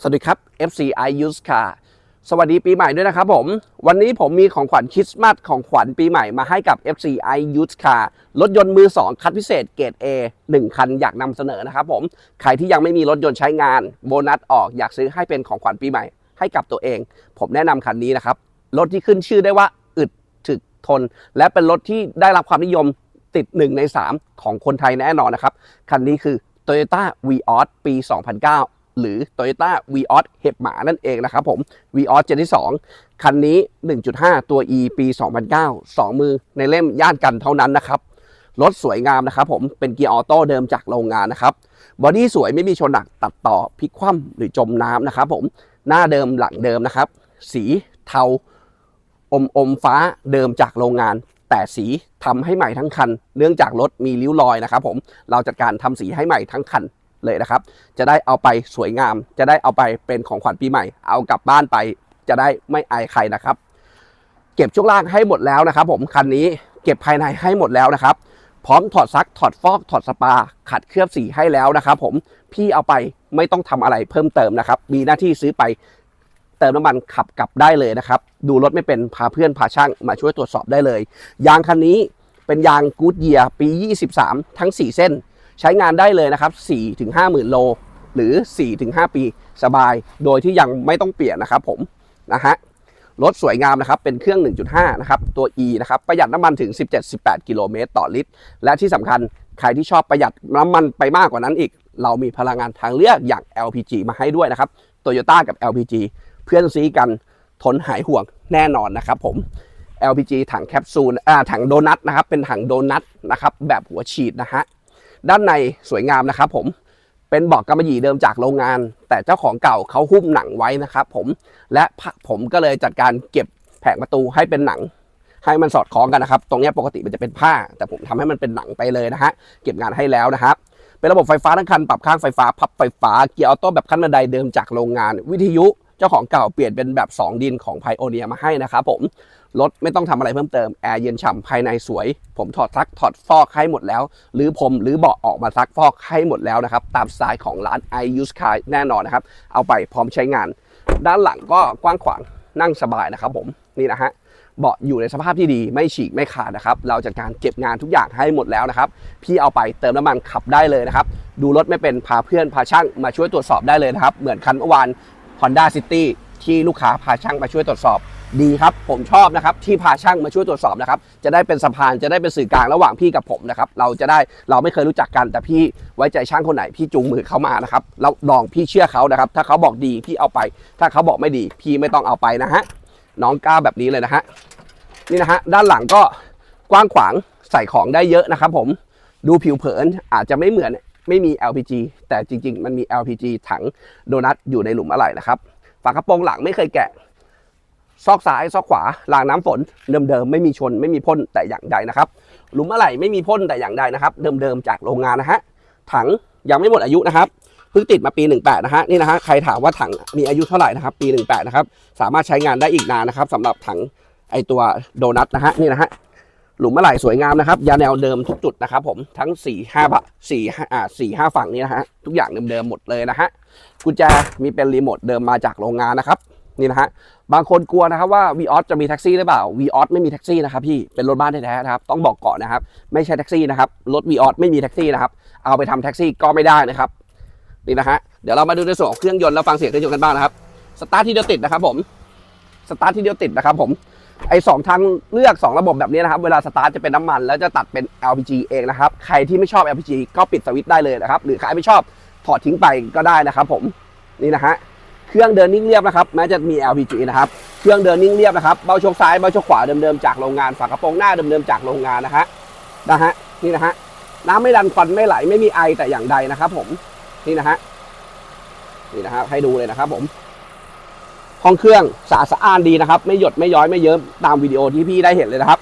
สวัสดีครับ FCI Used Car สวัสดีปีใหม่ด้วยนะครับผม วันนี้ผมมีของขวัญคริสต์มาสของขวัญปีใหม่มาให้กับ FCI Used Car รถยนต์มือ 2 คัดพิเศษเกรด A 1 คันอยากนำเสนอนะครับผม ใครที่ยังไม่มีรถยนต์ใช้งาน โบนัสออกอยากซื้อให้เป็นของขวัญปีใหม่ให้กับตัวเอง ผมแนะนำคันนี้นะครับ รถที่ขึ้นชื่อได้ว่าอึดถึกทน และเป็นรถที่ได้รับความนิยมติด 1 ใน 3 ของคนไทยแน่นอนนะครับ คันนี้คือ Toyota Vios ปี 2009 หรือ Toyota Vios เห็บหมานั่นเองนะครับผม Vios เจนที่ 2 คันนี้ 1.5 ตัว E ปี 2009 2 มือในเล่มย่านกันเท่านั้นนะครับ รถสวยงามนะครับผม เป็นเกียร์ออโต้เดิมจากโรงงานนะครับ บอดี้สวยไม่มีชนหนักตัดต่อพลิกคว่ำหรือจมน้ำนะครับผม หน้าเดิมหลังเดิมนะครับ สีเทาอมอมฟ้าเดิมจากโรงงานแต่สีทำให้ใหม่ทั้งคัน เนื่องจากรถมีริ้วรอยนะครับผม เราจัดการทำสีให้ใหม่ทั้งคัน เลยนะครับ จะได้เอาไปสวยงาม จะได้เอาไปเป็นของขวัญปีใหม่ เอากลับบ้านไป จะได้ไม่อายใครนะครับ เก็บช่วงล่างให้หมดแล้วนะครับ ผมคันนี้เก็บภายในให้หมดแล้วนะครับ พร้อมถอดซักถอดฟอกถอดสปา ขัดเคลือบสีให้แล้วนะครับ ผมพี่เอาไปไม่ต้องทำอะไรเพิ่มเติมนะครับ มีหน้าที่ซื้อไปเติมน้ำมันขับกลับได้เลยนะครับ ดูรถไม่เป็นพาเพื่อนพาช่างมาช่วยตรวจสอบได้เลย ยางคันนี้เป็นยางกูดเยียปี 23 ทั้ง 4 เส้น ใช้งานได้เลยนะครับ4-5หมื่นโล หรือ 4-5 ปีสบาย โดยที่ยังไม่ต้องเปลี่ยนนะครับผมนะฮะรถสวยงามนะครับ เป็นเครื่อง 1.5 นะครับ ตัว E นะครับ ประหยัดน้ำมันถึง 17-18 กิโลเมตรต่อลิตร และที่สำคัญ ใครที่ชอบประหยัดน้ำมันไปมากกว่านั้นอีก เรามีพลังงานทางเลือกอย่าง LPG มาให้ด้วยนะครับ Toyota กับ LPG เพื่อนซีกัน ทนหายห่วงแน่นอนนะครับผม LPG ถังแคปซูล อ่า ถังโดนัทนะครับ เป็นถังโดนัทนะครับ แบบหัวฉีดนะฮะ ด้านในสวยงามนะครับผมเป็นเบอกกำมะหยี่เดิมจากโรงงาน แต่เจ้าของเก่าเขาหุ้มหนังไว้นะครับผมและผมก็เลยจัดการเก็บแผงประตูให้เป็นหนัง ให้มันสอดคล้องกันนะครับ ตรงนี้ปกติมันจะเป็นผ้า แต่ผมทำให้มันเป็นหนังไปเลยนะฮะเก็บงานให้แล้วนะครับเป็นระบบไฟฟ้าทั้งคันปรับข้างไฟฟ้าพับไฟฟ้าเกียร์ออโต้แบบขั้นบันไดเดิมจากโรงงานวิทยุ เจ้าของเก่าเปลี่ยนเป็นแบบ 2 ดินของไพโอเนียมาให้นะครับผม รถไม่ต้องทำอะไรเพิ่มเติม แอร์เย็นฉ่ำภายในสวย ผมถอดซักถอดฟอกให้หมดแล้ว หรือผมหรือเบาะออกมาซักฟอกให้หมดแล้วนะครับ ตามสไตล์ของร้าน i use car แน่นอนนะครับ เอาไปพร้อมใช้งาน ด้านหลังก็กว้างขวางนั่งสบายนะครับผมนี่นะฮะเบาะอยู่ในสภาพที่ดีไม่ฉีกไม่ขาดนะครับ เราจัดการเก็บงานทุกอย่างให้หมดแล้วนะครับ พี่เอาไปเติมน้ำมันขับได้เลยนะครับ ดูรถไม่เป็นพาเพื่อนพาช่างมาช่วยตรวจสอบได้เลยนะครับ เหมือนคันเมื่อวาน Honda City ที่ลูกค้าพาช่างมาช่วยตรวจสอบดีครับ ผมชอบนะครับที่พาช่างมาช่วยตรวจสอบนะครับจะได้เป็นสะพานจะได้เป็นสื่อกลางระหว่างพี่กับผมนะครับเราจะได้เราไม่เคยรู้จักกัน แต่พี่ไว้ใจช่างคนไหนพี่จูงมือเขามานะครับแล้วลองพี่เชื่อเขานะครับ ถ้าเขาบอกดีพี่เอาไป ถ้าเขาบอกไม่ดี พี่ไม่ต้องเอาไปนะฮะน้องกล้าแบบนี้เลยนะฮะนี่นะฮะด้านหลังก็กว้างขวางใส่ของได้เยอะนะครับ ผมดูผิวเผินอาจจะไม่เหมือน ไม่มี LPG แต่จริง ๆ มันมี LPG ถังโดนัทอยู่ในหลุมอะไหล่นะครับ ฝากระโปรงหลังไม่เคยแกะ ซอกซ้ายซอกขวา รางน้ำฝน เดิมๆไม่มีชนไม่มีพ่นแต่อย่างใดนะครับ หลุมอะไหล่ไม่มีพ่นแต่อย่างใดนะครับ เดิมๆจากโรงงานนะฮะ ถังยังไม่หมดอายุนะครับเพิ่งติดมาปี 18 นะฮะนี่นะฮะใครถามว่าถังมีอายุเท่าไหร่นะครับ ปี 18 นะครับ สามารถใช้งานได้อีกนานนะครับสำหรับถังไอตัวโดนัทนะฮะนี่นะฮะ หลุมอะไหล่สวยงามนะครับยาแนวเดิมทุกจุดนะครับผมทั้ง4ี่ห้าบะสี่ห้าอ่าสี่ห้าฝั่งนี้นะฮะทุกอย่างเดิมๆหมดเลยนะฮะกุญแจมีเป็นรีโมทเดิมมาจากโรงงานนะครับนี่นะฮะบางคนกลัวนะครับว่า v ีออสจะมีแท็กซี่หรือเปล่า v ีออสไม่มีแท็กซี่นะครับพี่เป็นรถบ้านแท้ๆนะครับต้องบอกก่อนนะครับ ไม่ใช่แท็กซี่นะครับรถ v ีออสไม่มีแท็กซี่นะครับเอาไปทำแท็กซี่ก็ไม่ได้นะครับนี่นะฮะเดี๋ยวเรามาดูในส่วนของเครื่องยนต์แล้วฟังเสียงเครื่องยนต์กันบ้างนะครับสตาร์ทที่เดียวติดนะครับผมสตาร์ทที่เดียวติดนะครับผม ไอ้สองทางเลือก 2 ระบบแบบนี้นะครับ เวลาสตาร์ทจะเป็นน้ำมัน แล้วจะตัดเป็น LPG เองนะครับ ใครที่ไม่ชอบ LPG ก็ปิดสวิตช์ได้เลยนะครับ หรือใครไม่ชอบถอดทิ้งไปก็ได้นะครับ ผมนี่นะฮะเครื่องเดินนิ่งเรียบนะครับแม้จะมี LPG นะครับเครื่องเดินนิ่งเรียบนะครับเบาโชคซ้ายเบาโชคขวาเดิมๆจากโรงงานฝากระโปรงหน้าเดิมๆจากโรงงานนะฮะนะฮะนี่นะฮะน้ำไม่ดันควันไม่ไหลไม่มีไอแต่อย่างใดนะครับ ผมนี่นะฮะนี่นะฮะให้ดูเลยนะครับ ผม ห้องเครื่องสะอาดสะอ้านดีนะครับ ไม่หยดไม่ย้อยไม่เยิ้มตามวิดีโอที่พี่ได้เห็นเลยนะครับ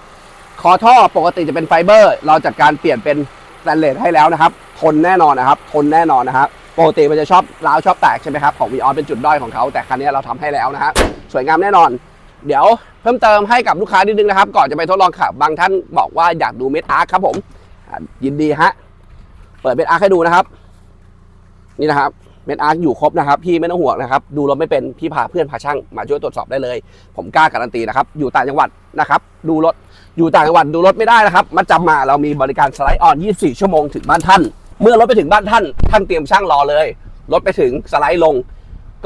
คอท่อปกติจะเป็นไฟเบอร์ เราจัดการเปลี่ยนเป็นสแตนเลสให้แล้วนะครับ ทนแน่นอนนะครับ ทนแน่นอนนะครับปกติมันจะชอบร้าวชอบแตกใช่ไหมครับ ของวีออเป็นจุดด้อยของเขา แต่คันนี้เราทำให้แล้วนะฮะสวยงามแน่นอน เดี๋ยวเพิ่มเติมให้กับลูกค้านิดนึงนะครับ ก่อนจะไปทดลองขับ บางท่านบอกว่าอยากดูเม็ดอาร์คครับผม ยินดีฮะ เปิดเม็ดอาร์คให้ดูนะครับ นี่นะครับ เมนอาร์คอยู่ครบนะครับพี่ไม่ต้องห่วงนะครับดูรถไม่เป็นพี่พาเพื่อนพาช่างมาช่วยตรวจสอบได้เลย ผมกล้าการันตีนะครับอยู่ต่างจังหวัดนะครับดูรถอยู่ต่างจังหวัดดูรถไม่ได้นะครับมาจำมาเรามีบริการสไลด์ออน 24 ชั่วโมงถึงบ้านท่าน เมื่อรถไปถึงบ้านท่าน ท่านเตรียมช่างรอเลยรถไปถึงสไลด์ลง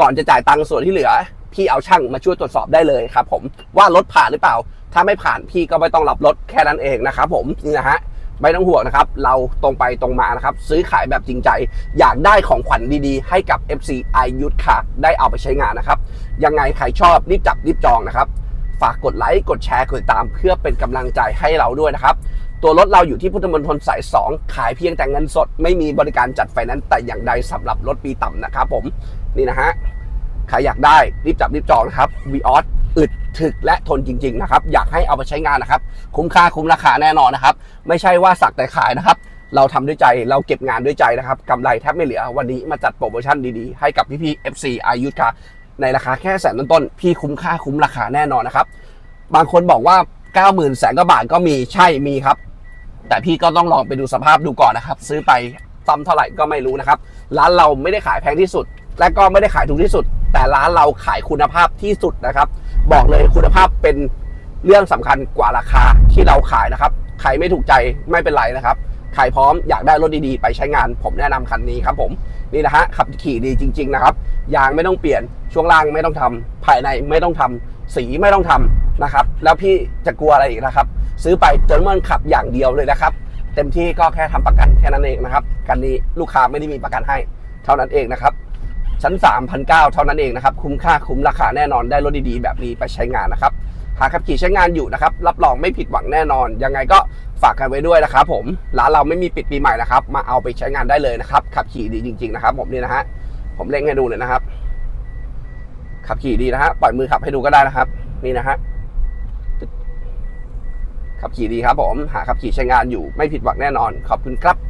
ก่อนจะจ่ายตังค์ส่วนที่เหลือ พี่เอาช่างมาช่วยตรวจสอบได้เลยครับผมว่ารถผ่านหรือเปล่า ถ้าไม่ผ่านพี่ก็ไม่ต้องรับรถแค่นั้นเองนะครับผมนี่นะฮะ ไม่ต้องห่วงนะครับ เราตรงไปตรงมานะครับ ซื้อขายแบบจริงใจ อยากได้ของขวัญดีๆ ให้กับ FC i y u t ค่ะ ได้เอาไปใช้งานนะครับ ยังไงใครชอบรีบจับรีบจองนะครับ ฝากกดไลค์ กดแชร์ กดติดตามเพื่อเป็นกำลังใจให้เราด้วยนะครับ ตัวรถเราอยู่ที่พุทธมณฑลสาย 2 ขายเพียงแต่เงินสด ไม่มีบริการจัดไฟนนซ์แต่อย่างใดสำหรับรถปีต่ำนะครับผมนี่นะฮะใครอยากได้รีบจับรีบจองนะครับวีออส ถึกและทนจริง ๆ นะครับ อยากให้เอาไปใช้งานนะครับ คุ้มค่าคุ้มราคาแน่นอนนะครับ ไม่ใช่ว่าสักแต่ขายนะครับ เราทำด้วยใจเราเก็บงานด้วยใจนะครับกำไรแทบไม่เหลือ วันนี้มาจัดโปรโมชั่นดีๆ ให้กับพี่ๆ FC อายุค่ะในราคาแค่แสนต้นๆพี่คุ้มค่าคุ้มราคาแน่นอนนะครับ บางคนบอกว่า 90,000แสนกว่าบาทก็มีใช่มีครับ แต่พี่ก็ต้องลองไปดูสภาพดูก่อนนะครับ ซื้อไปซ่อมเท่าไหร่ก็ไม่รู้นะครับ ร้านเราไม่ได้ขายแพงที่สุด และก็ไม่ได้ขายถูกที่สุด แต่ร้านเราขายคุณภาพที่สุดนะครับ บอกเลยคุณภาพเป็นเรื่องสำคัญกว่าราคาที่เราขายนะครับใครไม่ถูกใจไม่เป็นไรนะครับใครพร้อมอยากได้รถดีๆ ไปใช้งาน ผมแนะนำคันนี้ครับผมนี่นะฮะขับขี่ดีจริง ๆนะครับยางไม่ต้องเปลี่ยนช่วงล่างไม่ต้องทำภายในไม่ต้องทำสีไม่ต้องทำนะครับ แล้วพี่จะกลัวอะไรอีกนะครับ ซื้อไปเติมมันขับอย่างเดียวเลยนะครับ เต็มที่ก็แค่ทำประกันแค่นั้นเองนะครับกันนี้ลูกค้าไม่ได้มีประกันให้ เท่านั้นเองนะครับ ชั้น3,900 เท่านั้นเองนะครับ คุ้มค่าคุ้มราคาแน่นอนได้รถดีๆ แบบนี้ไปใช้งานนะครับ หากขับขี่ใช้งานอยู่นะครับ รับรองไม่ผิดหวังแน่นอน ยังไงก็ฝากกันไว้ด้วยนะครับผม ร้านเราไม่มีปิดปีใหม่นะครับ มาเอาไปใช้งานได้เลยนะครับ ขับขี่ดีจริง ๆ นะครับ ผมนี่นะฮะ ผมเล่งให้ดูเลยนะครับ ขับขี่ดีนะฮะ ปล่อยมือขับให้ดูก็ได้นะครับ นี่นะฮะ ขับขี่ดีครับผม หาขับขี่ใช้งานอยู่ไม่ผิดหวังแน่นอน ขอบคุณครับ